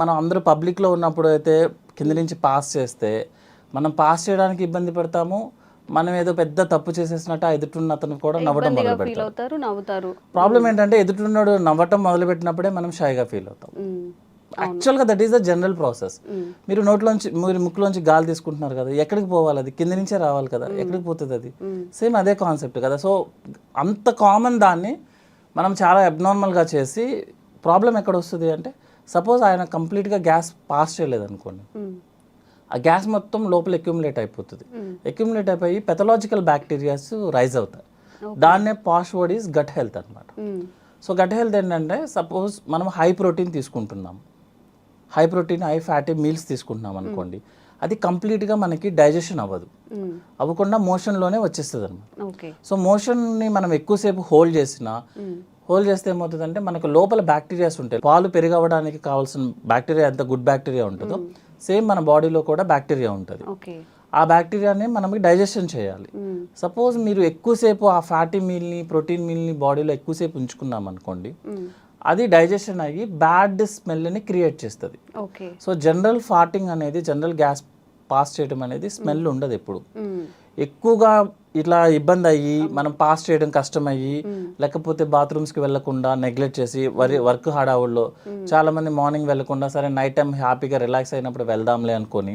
మనం అందరూ పబ్లిక్లో ఉన్నప్పుడు అయితే కింద నుంచి పాస్ చేస్తే మనం పాస్ చేయడానికి ఇబ్బంది పడతాము మనం ఏదో పెద్ద తప్పు చేసేసినట్టు ఆ ఎదుటిన్న అతను కూడా నవ్వడం మొదలు పెడతారు నవ్వుతారు. ప్రాబ్లం ఏంటంటే ఎదుటిన్నాడు నవ్వటం మొదలు పెట్టినప్పుడే మనం షైగా ఫీల్ అవుతాం. యాక్చువల్గా that is the general process మీరు నోట్లోంచి మీరు ముక్కులోంచి గాలి తీసుకుంటున్నారు కదా ఎక్కడికి పోవాలి అది? కింద నుంచే రావాలి కదా ఎక్కడికి పోతుంది అది? సేమ్ అదే కాన్సెప్ట్ కదా. సో అంత కామన్ దాన్ని మనం చాలా అబ్నార్మల్గా చేసి ప్రాబ్లం ఎక్కడ వస్తుంది అంటే సపోజ్ ఆయన కంప్లీట్గా గ్యాస్ పాస్ చేయలేదు అనుకోండి ఆ గ్యాస్ మొత్తం లోపల అక్యుములేట్ అయిపోతుంది. అక్యుములేట్ అయిపోయి పెథలాజికల్ బ్యాక్టీరియాస్ రైజ్ అవుతాయి. దాన్నే posh word is gut health అనమాట సో గట్ హెల్త్ ఏంటంటే సపోజ్ మనం హై ప్రోటీన్ తీసుకుంటున్నాం. High protein high fatty meals తీసుకుంటున్నాం అనుకోండి. అది కంప్లీట్గా మనకి డైజెషన్ అవ్వదు. అవ్వకుండా మోషన్లోనే వచ్చేస్తుంది అనమాట సో మోషన్ని మనం ఎక్కువసేపు హోల్డ్ చేసినా హోల్డ్ చేస్తే ఏమవుతుందంటే మనకు లోపల బ్యాక్టీరియాస్ ఉంటాయి. పాలు పెరిగవడానికి కావాల్సిన బ్యాక్టీరియా ఎంత గుడ్ బ్యాక్టీరియా ఉంటుందో సేమ్ మన బాడీలో కూడా బ్యాక్టీరియా ఉంటుంది. ఆ బ్యాక్టీరియాని మనం డైజెషన్ చేయాలి. సపోజ్ మీరు ఎక్కువసేపు ఆ ఫ్యాటీ మీల్ని ప్రోటీన్ మీల్ని బాడీలో ఎక్కువసేపు ఉంచుకున్నాం అనుకోండి అది డైజెషన్ అయ్యి బ్యాడ్ స్మెల్ని క్రియేట్ చేస్తుంది. సో జనరల్ ఫార్టింగ్ అనేది జనరల్ గ్యాస్ పాస్ చేయడం అనేది స్మెల్ ఉండదు ఎప్పుడు. ఎక్కువగా ఇట్లా ఇబ్బంది అయ్యి మనం పాస్ చేయడం కష్టం అయ్యి లేకపోతే బాత్రూమ్స్కి వెళ్ళకుండా నెగ్లెక్ట్ చేసి వరి వర్క్ హడావుల్లో చాలా మంది మార్నింగ్ వెళ్ళకుండా సరే నైట్ టైం హ్యాపీగా రిలాక్స్ అయినప్పుడు వెళ్దాంలే అనుకొని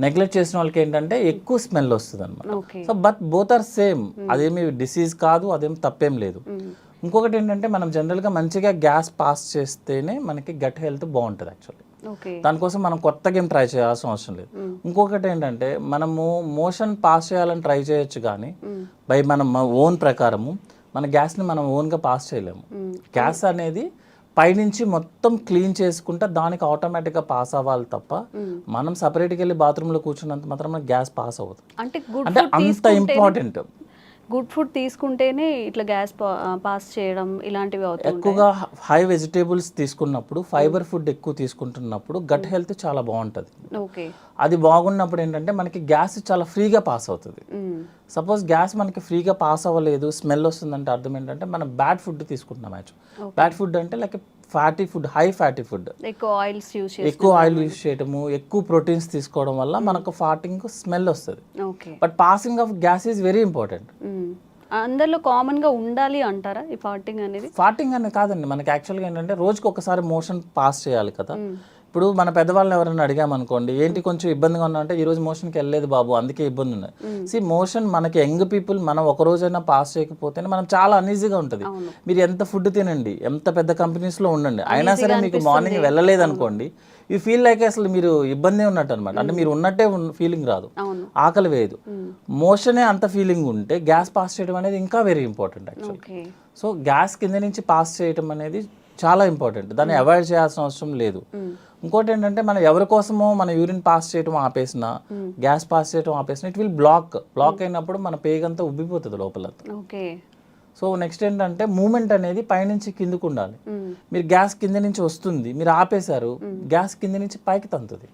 నెగ్లెక్ట్ చేసిన వాళ్ళకి ఏంటంటే ఎక్కువ స్మెల్ వస్తుంది అనమాట so but both are same అదేమి డిసీజ్ కాదు అదేం తప్పేం లేదు. ఇంకొకటి ఏంటంటే మనం జనరల్గా మంచిగా గ్యాస్ పాస్ చేస్తేనే మనకి గట్ హెల్త్ బాగుంటుంది యాక్చువల్లీ దానికోసం మనం కొత్తగా ఏం ట్రై చేయాల్సిన అవసరం లేదు. ఇంకొకటి ఏంటంటే మనము మోషన్ పాస్ చేయాలని ట్రై చేయొచ్చు కానీ బై మనం ఓన్ ప్రకారము మన గ్యాస్ని మనం ఓన్గా పాస్ చేయలేము. గ్యాస్ అనేది పైనుంచి మొత్తం క్లీన్ చేసుకుంటే దానికి ఆటోమేటిక్గా పాస్ అవ్వాలి తప్ప. మనం సపరేట్గా వెళ్ళి బాత్రూంలో కూర్చున్నంత మాత్రం గ్యాస్ పాస్ అవ్వదు. అంటే అంత ఇంపార్టెంట్ గుడ్ ఫుడ్ తీసుకుంటేనే ఇట్లా గ్యాస్ పాస్ చేయడం ఇలాంటివి అవుతుంది ఎక్కువగా హై వెజిటేబుల్స్ తీసుకున్నప్పుడు ఫైబర్ ఫుడ్ ఎక్కువ తీసుకుంటున్నప్పుడు గట్ హెల్త్ చాలా బాగుంటుంది. ఓకే. అది బాగున్నప్పుడు ఏంటంటే మనకి గ్యాస్ చాలా ఫ్రీగా పాస్ అవుతుంది. సపోజ్ గ్యాస్ మనకి ఫ్రీగా పాస్ అవ్వలేదు స్మెల్ వస్తుందంటే అర్థం ఏంటంటే మనం బ్యాడ్ ఫుడ్ తీసుకుంటున్నాం యాక్చువల్. బ్యాడ్ ఫుడ్ అంటే like fatty food high fatty food ఎక్కువ ఆయిల్స్ యూస్ ఎక్కువ ఆయిల్ యూస్ చేయడము ఎక్కువ ప్రోటీన్స్ తీసుకోవడం వల్ల మనకు ఫార్టింగ్ స్మెల్ వస్తుంది. But passing of gas is very important. అందరిలో కామన్గా ఉండాలి అంటారా ఈ ఫార్టింగ్ అనేది? ఫార్టింగ్ అనేది కాదండి. మనకి యాక్చువల్గా ఏంటంటే రోజుకి ఒకసారి మోషన్ పాస్ చేయాలి కదా. ఉమ్, ఇప్పుడు మన పెద్దవాళ్ళని ఎవరైనా అడిగామనుకోండి ఏంటి కొంచెం ఇబ్బందిగా ఉన్నా అంటే ఈ రోజు మోషన్కి వెళ్ళలేదు బాబు అందుకే ఇబ్బంది ఉన్నది సి మోషన్ మనకి యంగ్ పీపుల్ మనం ఒక రోజైనా పాస్ చేయకపోతేనే మనం చాలా అన్ఈజీగా ఉంటుంది. మీరు ఎంత ఫుడ్ తినండి ఎంత పెద్ద కంపెనీస్లో ఉండండి అయినా సరే మీకు మార్నింగ్ వెళ్ళలేదు అనుకోండి యూ ఫీల్ లైక్ అసలు మీరు ఇబ్బంది ఉన్నట్టు అనమాట అంటే మీరు ఉన్నట్టే ఫీలింగ్ రాదు. ఆకలి వేయదు. మోషనే అంత ఫీలింగ్ ఉంటే గ్యాస్ పాస్ చేయడం అనేది ఇంకా very important actual so gas కింద నుంచి పాస్ చేయడం అనేది చాలా ఇంపార్టెంట్ దాన్ని అవాయిడ్ చేయాల్సిన అవసరం లేదు. ఉమ్, ఇంకోటి ఏంటంటే మనం ఎవరి కోసమో మన యూరిన్ పాస్ చేయడం ఆపేసిన Hmm. గ్యాస్ పాస్ చేయడం ఆపేసిన ఇట్ విల్ బ్లాక్ బ్లాక్ అయినప్పుడు మన పేగంతా ఉబ్బిపోతుంది లోపల. సో నెక్స్ట్ ఏంటంటే మూమెంట్ అనేది పైనుంచి కిందకు ఉండాలి ఉమ్, మీరు గ్యాస్ కింద నుంచి వస్తుంది మీరు ఆపేశారు గ్యాస్ కింద నుంచి పైకి తంతుంది.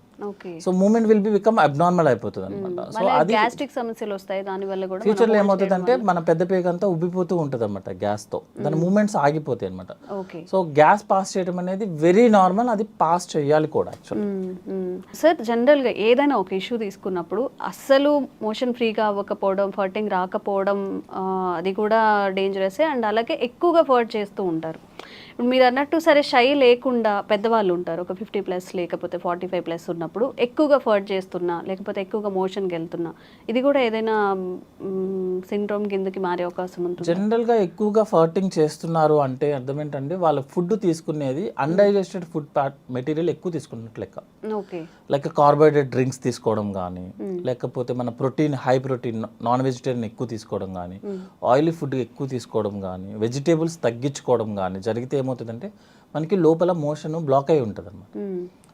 So movement will be become abnormal అయిపోతుంది అనమాట సో అది గ్యాస్ట్రిక్ సమస్యలు వస్తాయి దాని వల్ల కూడా ఫ్యూచర్లో ఏమవుతుందంటే మన పెద్ద పేగంతా ఉబ్బిపోతూ ఉంటుంది అనమాట గ్యాస్తో. దాని మూమెంట్స్ ఆగిపోతాయి అనమాట ఓకే. సో గ్యాస్ పాస్ చేయడం అనేది వెరీ నార్మల్ అది పాస్ చేయాలి కూడా యాక్చువల్లీ సార్ జనరల్గా ఏదైనా ఒక ఇష్యూ తీసుకున్నప్పుడు అస్సలు మోషన్ ఫ్రీగా అవ్వకపోవడం ఫర్టింగ్ రాకపోవడం అది కూడా డేంజరసే అండ్ అలాగే ఎక్కువగా ఫర్ట్ చేస్తూ ఉంటారు. ఇప్పుడు మీరు అన్నట్టు సరే షై లేకుండా పెద్దవాళ్ళు ఉంటారు ఒక ఫిఫ్టీ ప్లస్ లేకపోతే ఫార్టీ ఫైవ్ ప్లస్ ఉన్నప్పుడు ఎక్కువగా ఫర్ట్ చేస్తున్నా లేకపోతే ఎక్కువగా మోషన్కి వెళ్తున్నా ఇది కూడా ఏదైనా సిండ్రోమ్ కిందకి మారే అవకాశం ఉంటుంది? జనరల్గా ఎక్కువగా ఫర్టింగ్ చేస్తున్నారు అంటే అర్థం ఏంటంటే వాళ్ళు ఫుడ్ తీసుకునేది అన్డైజెస్టెడ్ ఫుడ్ మెటీరియల్ ఎక్కువ తీసుకున్నట్లు లెక్క. ఓకే. లైక్ కార్బోహైడ్రేట్ డ్రింక్స్ తీసుకోవడం కానీ లేకపోతే మన protein high protein non vegetarian ఎక్కువ తీసుకోవడం కానీ ఆయిలీ ఫుడ్ ఎక్కువ తీసుకోవడం కానీ వెజిటేబుల్స్ తగ్గించుకోవడం కానీ జరిగితే ఏమవుతుందంటే మనకి లోపల మోషన్ బ్లాక్ అయి ఉంటుంది అనమాట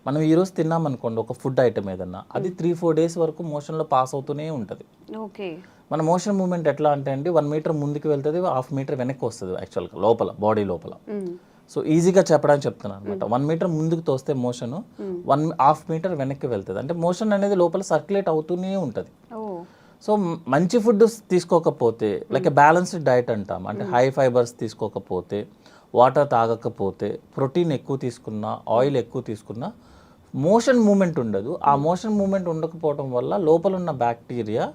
మనం ఈరోజు తిన్నాం అనుకోండి ఒక ఫుడ్ ఐటమ్ ఏదన్నా అది త్రీ ఫోర్ డేస్ వరకు మోషన్లో పాస్ అవుతూనే ఉంటుంది. ఓకే. మన మోషన్ మూమెంట్ ఎట్లా అంటే అండి వన్ మీటర్ ముందుకు వెళ్తుంది హాఫ్ మీటర్ వెనక్కి వస్తుంది యాక్చువల్గా లోపల బాడీ లోపల. సో ఈజీగా చెప్పడానికి చెప్తున్నాను అనమాట వన్ మీటర్ ముందుకు తోస్తే మోషన్ వన్ హాఫ్ మీటర్ వెనక్కి వెళ్తుంది. అంటే మోషన్ అనేది లోపల సర్క్యులేట్ అవుతూనే ఉంటుంది. సో మంచి ఫుడ్ తీసుకోకపోతే లైక్ బ్యాలెన్స్డ్ డైట్ అంటాం అంటే హై ఫైబర్స్ తీసుకోకపోతే వాటర్ తాగకపోతే ప్రోటీన్ ఎక్కువ తీసుకున్నా ఆయిల్ ఎక్కువ తీసుకున్నా మోషన్ మూమెంట్ ఉండదు. ఆ మోషన్ మూమెంట్ ఉండకపోవడం వల్ల లోపల ఉన్న బ్యాక్టీరియా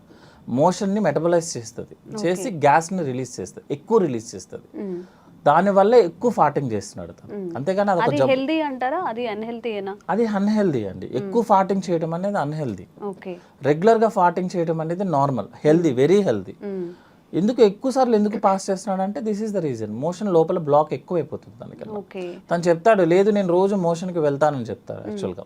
మోషన్ని మెటబలైజ్ చేస్తుంది. చేసి గ్యాస్ని రిలీజ్ చేస్తుంది. ఎక్కువ రిలీజ్ చేస్తుంది. దానివల్ల ఎక్కువ ఫాటింగ్ చేస్తున్నాడు తను. అంతేగాని అది హెల్దీ అంటారా? అది అది అన్హెల్దీ అండి. ఎక్కువ ఫాటింగ్ చేయడం అనేది అన్హెల్దీ. రెగ్యులర్గా ఫాటింగ్ చేయడం అనేది నార్మల్. Healthy very healthy. ఎందుకు ఎక్కువ సార్లు ఎందుకు పాస్ చేస్తున్నాడు అంటే this is the reason motion లోపల బ్లాక్ ఎక్కువ అయిపోతుంది దానికి తను చెప్తాడు లేదు నేను రోజు మోషన్కి వెళ్తానని చెప్తాడు యాక్చువల్గా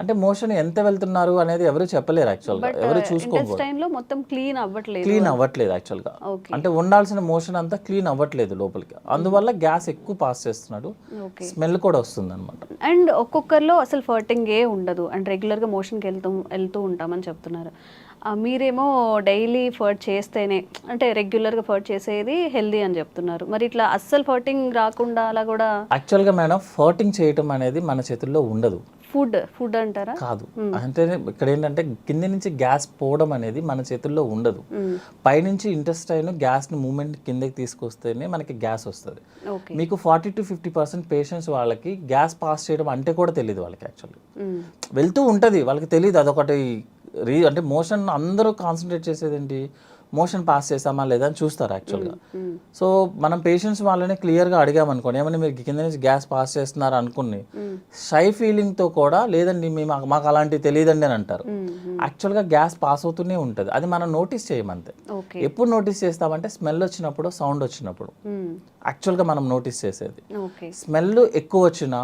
అంటే మోషన్ ఎంత వెళ్తున్నారు అనేది ఎవరు చెప్పలేరు యాక్చువల్గా ఎవరు చూసుకోకూడదు ఇంటెస్టైన్లో మొత్తం క్లీన్ అవ్వట్లేదు. క్లీన్ అవ్వట్లేదు యాక్చువల్గా అంటే ఉండాల్సిన మోషన్ అంతా క్లీన్ అవ్వట్లేదు లోపలికి. అందువల్ల గ్యాస్ ఎక్కువ పాస్ చేస్తున్నాడు. స్మెల్ కూడా వస్తుంది అనమాట అండ్ ఒక్కొక్కరిలో అసలు ఫర్టింగ్ ఏ ఉండదు. అండ్ రెగ్యులర్గా మోషన్కి వెళ్తూ వెళ్తూ ఉంటామని చెప్తున్నారు. మీరేమో డైలీ ఫర్ట్ చేస్తేనే అంటే రెగ్యులర్గా ఫర్ట్ చేసేది హెల్దీ అని చెప్తున్నారు. మరి ఇట్లా అస్సలు ఫర్టింగ్ రాకుండా అలా కూడా యాక్చువల్గా మేడం ఫర్టింగ్ చేయటం అనేది మన చేతుల్లో ఉండదు. ఫుడ్ ఫుడ్ అంటారా? కాదు. అంటే ఇక్కడ ఏంటంటే కింద నుంచి గ్యాస్ పోవడం అనేది మన చేతుల్లో ఉండదు. పైనుంచి ఇంటెస్టైన్ గ్యాస్ని మూమెంట్ కిందకి తీసుకొస్తేనే మనకి గ్యాస్ వస్తుంది. మీకు forty to fifty percent patients వాళ్ళకి గ్యాస్ పాస్ చేయడం అంటే కూడా తెలియదు వాళ్ళకి యాక్చువల్లీ. వెళ్తూ ఉంటుంది వాళ్ళకి తెలియదు అదొకటి రీ అంటే మోషన్ అందరూ కాన్సన్ట్రేట్ చేసేది ఏంటి మోషన్ పాస్ చేసామా లేదా అని చూస్తారు యాక్చువల్గా మ్మ్. సో మనం పేషెంట్స్ వాళ్ళని క్లియర్గా అడిగామనుకోండి ఏమన్నా మీరు కింద నుంచి గ్యాస్ పాస్ చేస్తున్నారు అనుకుని మ్మ్. షై ఫీలింగ్తో కూడా లేదండి మీ మాకు అలాంటివి తెలియదండి అని అంటారు మ్మ్. మ్మ్. యాక్చువల్గా గ్యాస్ పాస్ అవుతూనే ఉంటుంది అది మనం నోటీస్ చేయమంతే ఎప్పుడు నోటీస్ చేస్తామంటే స్మెల్ వచ్చినప్పుడు సౌండ్ వచ్చినప్పుడు మ్మ్. యాక్చువల్గా మనం నోటీస్ చేసేది స్మెల్ ఎక్కువ వచ్చినా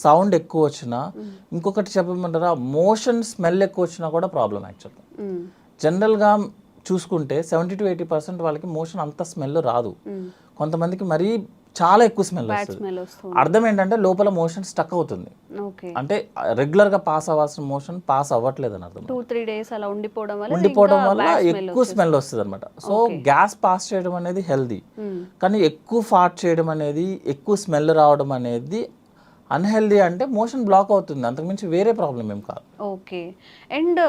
సౌండ్ ఎక్కువ వచ్చినా ఇంకొకటి చెప్పమంటారా మోషన్ స్మెల్ ఎక్కువ వచ్చినా కూడా ప్రాబ్లం యాక్చువల్గా మ్మ్. జనరల్గా చూసుకుంటే సెవెంటీ టు ఎయిటీ పర్సెంట్ వాళ్ళకి మోషన్ అంత స్మెల్ రాదు. కొంతమందికి మరీ చాలా ఎక్కువ స్మెల్ వస్తుంది. అర్థం ఏంటంటే లోపల మోషన్ స్టక్ అవుతుంది. అంటే రెగ్యులర్గా పాస్ అవ్వాల్సిన మోషన్ పాస్ అవ్వట్లేదు అని అర్థం. టూ త్రీ డేస్ అలా ఉండిపోవడం వల్ల ఉండిపోవడం వల్ల ఎక్కువ స్మెల్ వస్తుంది అనమాట సో గ్యాస్ పాస్ చేయడం అనేది హెల్దీ. కానీ ఎక్కువ ఫాట్ చేయడం అనేది ఎక్కువ స్మెల్ రావడం అనేది అన్హెల్దీ అంటే మోషన్ బ్లాక్ అవుతుంది. అంతకుమించి వేరే ప్రాబ్లం ఏం కాదు. ఓకే. అండ్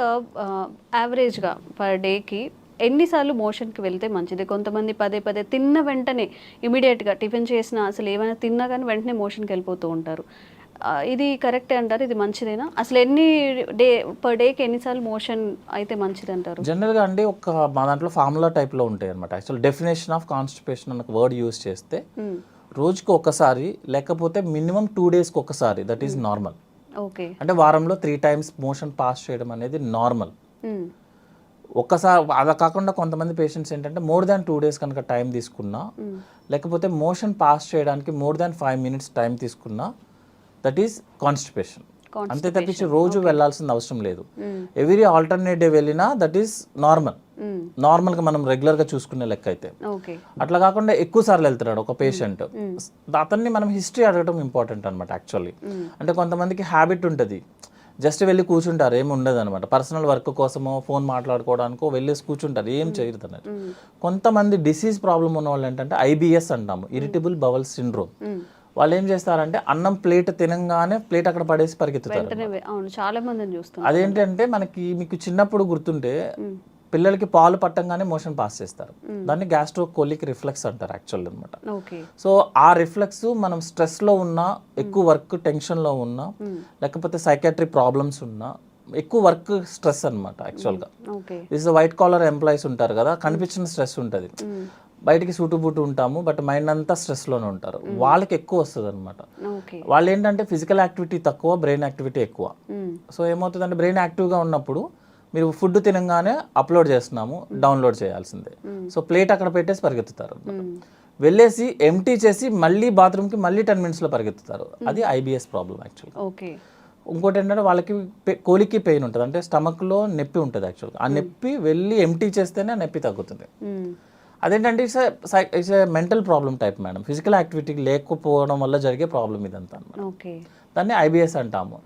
యావరేజ్గా పర్ డేకి ఎన్నిసార్లు మోషన్కి వెళ్తే మంచిది. కొంతమంది పదే పదే తిన్న వెంటనే ఇమీడియట్గా టిఫిన్ చేసినా అసలు ఏమైనా తిన్నా కానీ వెంటనే మోషన్కి వెళ్ళిపోతూ ఉంటారు. ఇది కరెక్టే అంటారు? ఇది మంచిదేనా? అసలు ఎన్ని డే పర్ డేకి ఎన్నిసార్లు మోషన్ అయితే మంచిది అంటారు? జనరల్గా అండి ఒక మా దాంట్లో ఫార్ములా టైప్లో ఉంటాయి అనమాట యాక్చువల్ డెఫినేషన్ ఆఫ్ కాన్స్టిపేషన్ అన్న వర్డ్ యూస్ చేస్తే. రోజుకి ఒకసారి లేకపోతే మినిమం టూ డేస్కి ఒకసారి దట్ ఈస్ నార్మల్. ఓకే. అంటే వారంలో త్రీ టైమ్స్ మోషన్ పాస్ చేయడం అనేది నార్మల్. ఒక్కసారి అలా కాకుండా కొంతమంది పేషెంట్స్ ఏంటంటే మోర్ దాన్ టూ డేస్ కనుక టైం తీసుకున్నా మ్మ్. లేకపోతే మోషన్ పాస్ చేయడానికి more than five minutes time తీసుకున్నా దట్ ఈస్ కాన్స్టిపేషన్ అంతే తప్పించి రోజు వెళ్ళాల్సిన అవసరం లేదు. ఎవ్రీ ఆల్టర్నేట్ డే వెళ్ళినా దట్ ఈస్ నార్మల్. నార్మల్గా మనం రెగ్యులర్గా చూసుకునే లెక్క అయితే అట్లా కాకుండా ఎక్కువ సార్లు వెళ్తున్నాడు ఒక పేషెంట్ అతన్ని మనం హిస్టరీ అడగడం ఇంపార్టెంట్ అనమాట యాక్చువల్లీ అంటే కొంతమందికి హ్యాబిట్ ఉంటుంది. జస్ట్ వెళ్ళి కూర్చుంటారు ఏమి ఉండదు అనమాట పర్సనల్ వర్క్ కోసమో ఫోన్ మాట్లాడుకోవడానికో వెళ్ళేసి కూర్చుంటారు ఏం చేయరు అన్నట్టు కొంతమంది డిసీజ్ ప్రాబ్లం ఉన్న వాళ్ళు ఏంటంటే ఐబిఎస్ అంటాము ఇరిటబుల్ బవల్ సిండ్రోమ్. వాళ్ళు ఏం చేస్తారంటే అన్నం ప్లేట్ తినంగానే ప్లేట్ అక్కడ పడేసి పరిగెత్తుతారు అదేంటంటే మనకి మీకు చిన్నప్పుడు గుర్తుంటే పిల్లలకి పాలు పట్టంగానే మోషన్ పాస్ చేస్తారు. దాన్ని గ్యాస్ట్రో కోలిక్ రిఫ్లెక్స్ అంటారు యాక్చువల్ అనమాట సో ఆ రిఫ్లెక్స్ మనం స్ట్రెస్లో ఉన్నా ఎక్కువ వర్క్ టెన్షన్లో ఉన్నా లేకపోతే సైకాట్రీ ప్రాబ్లమ్స్ ఉన్నా ఎక్కువ వర్క్ స్ట్రెస్ అనమాట యాక్చువల్గా దిస్ వైట్ కాలర్ ఎంప్లాయీస్ ఉంటారు కదా కనిపించిన స్ట్రెస్ ఉంటుంది. బయటికి సూటు బూటు ఉంటాము బట్ మైండ్ అంతా స్ట్రెస్లోనే ఉంటారు. వాళ్ళకి ఎక్కువ వస్తుంది అనమాట వాళ్ళు ఏంటంటే ఫిజికల్ యాక్టివిటీ తక్కువ బ్రెయిన్ యాక్టివిటీ ఎక్కువ. సో ఏమవుతుందంటే బ్రెయిన్ యాక్టివ్గా ఉన్నప్పుడు మీరు ఫుడ్ తినగానే అప్లోడ్ చేస్తున్నాము డౌన్లోడ్ చేయాల్సిందే. సో ప్లేట్ అక్కడ పెట్టేసి పరిగెత్తుతారు. వెళ్ళేసి ఎంటీ చేసి మళ్ళీ బాత్రూమ్కి మళ్ళీ టెన్ మినిట్స్లో పరిగెత్తుతారు. అది ఐబిఎస్ ప్రాబ్లం యాక్చువల్గా ఓకే. ఇంకోటి ఏంటంటే వాళ్ళకి కోలికి పెయిన్ ఉంటుంది. అంటే స్టమక్లో నొప్పి ఉంటుంది యాక్చువల్గా ఆ నొప్పి వెళ్ళి ఎంటీ చేస్తేనే ఆ నొప్పి తగ్గుతుంది. అదేంటంటే it's it's mental problem type madam physical activity లేకపోవడం వల్ల జరిగే ప్రాబ్లం ఇదంతా దాన్ని ఐబిఎస్ అంటాము.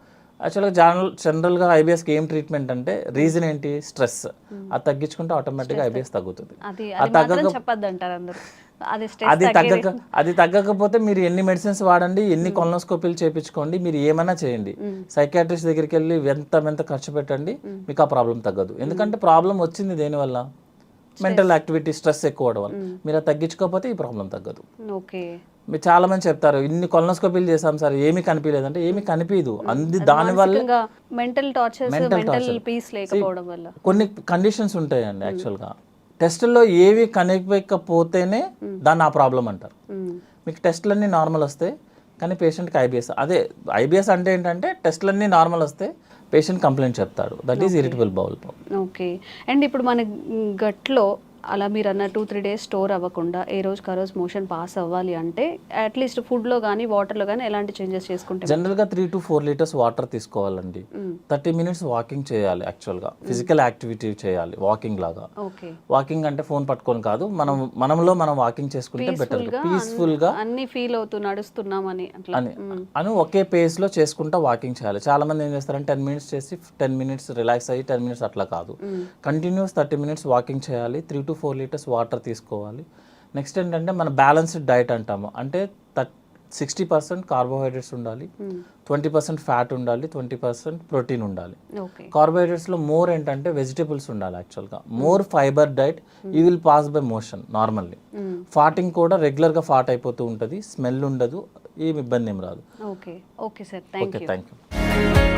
యాక్చువల్గా జనరల్ జనరల్గా ఐబిఎస్కి ఏం ట్రీట్మెంట్ అంటే రీజన్ ఏంటి? స్ట్రెస్ అది తగ్గించుకుంటే ఆటోమేటిక్గా ఐబిఎస్ తగ్గుతుంది. అది తగ్గక అది తగ్గకపోతే మీరు ఎన్ని మెడిసిన్స్ వాడండి ఎన్ని కొలనోస్కోపీలు చేయించుకోండి మీరు ఏమైనా చేయండి. సైకాట్రిస్ట్ దగ్గరికి వెళ్ళి ఎంత ఎంత ఖర్చు పెట్టండి మీకు ఆ ప్రాబ్లం తగ్గదు. ఎందుకంటే ప్రాబ్లం వచ్చింది దేనివల్ల మెంటల్ యాక్టివిటీ స్ట్రెస్ ఎక్కువ అవడం వల్ల. మీరు తగ్గించుకోకపోతే ఈ ప్రాబ్లం తగ్గదు. ఓకే మీరు చాలా మంది చెప్తారు ఇన్ని కొలనోస్కోపీలు చేసాం సార్ ఏమీ కనిపించలేదంటే ఏమీ కనిపించదు. అంది దానివల్ల mental tortures Mental mental. Peace లేకపోవడం వల్ల. కొన్ని కండిషన్స్ ఉంటాయండి యాక్చువల్గా. టెస్టుల్లో ఏవి కనిపించకపోతేనే దాన్ని ఆ ప్రాబ్లం అంటారు. మీకు టెస్ట్లన్నీ నార్మల్ వస్తే కానీ పేషెంట్కి ఐబిఎస్ అదే ఐబిఎస్ అంటే ఏంటంటే టెస్ట్లన్నీ నార్మల్ వస్తే పేషెంట్ కంప్లైంట్ చెప్తాడు. That is irritable bowel okay. And ఇప్పుడు మన గట్లో అలా మీరు అన్న టూ త్రీ డేస్ స్టోర్ అవ్వకుండా ఏ రోజుకి ఆ రోజు మోషన్ పాస్ అవ్వాలి అంటే అట్లీస్ట్ ఫుడ్లో కానీ వాటర్లో కానీ ఎలాంటి చేంజెస్ చేసుకుంటే జనరల్గా three to four litres water తీసుకోవాలండి. థర్టీ మినిట్స్ వాకింగ్ చేయాలి యాక్చువల్గా ఫిజికల్ యాక్టివిటీ చేయాలి వాకింగ్ లాగా. వాకింగ్ అంటే ఫోన్ పట్టుకొని కాదు మనం మనంలో మనం వాకింగ్ చేసుకుంటే బెటర్ పీస్ఫుల్గా పీస్ఫుల్గా అన్ని ఫీల్ అవుతూ నడుస్తున్నామని అని అని ఒకే పేస్లో చేసుకుంటా వాకింగ్ చేయాలి. చాలా మంది ఏం చేస్తారంటే టెన్ మినిట్స్ చేసి టెన్ మినిట్స్ రిలాక్స్ అయ్యి టెన్ మినిట్స్ అట్లా కాదు. కంటిన్యూస్ థర్టీ మినిట్స్ వాకింగ్ చేయాలి three to four litres water తీసుకోవాలి. నెక్స్ట్ ఏంటంటే మన బ్యాలెన్స్డ్ డైట్ అంటాము. అంటే సిక్స్టీ పర్సెంట్ కార్బోహైడ్రేట్స్ ఉండాలి ట్వంటీ పర్సెంట్ ఫ్యాట్ ఉండాలి ట్వంటీ పర్సెంట్ ప్రోటీన్ ఉండాలి. కార్బోహైడ్రేట్స్లో మోర్ ఏంటంటే వెజిటబుల్స్ ఉండాలి యాక్చువల్గా మోర్ ఫైబర్ డైట్ ఈ will pass by motion normally farting కూడా రెగ్యులర్గా ఫాట్ అయిపోతూ ఉంటుంది స్మెల్ ఉండదు ఏమి ఇబ్బంది ఏం రాదు. Okay okay sir thank you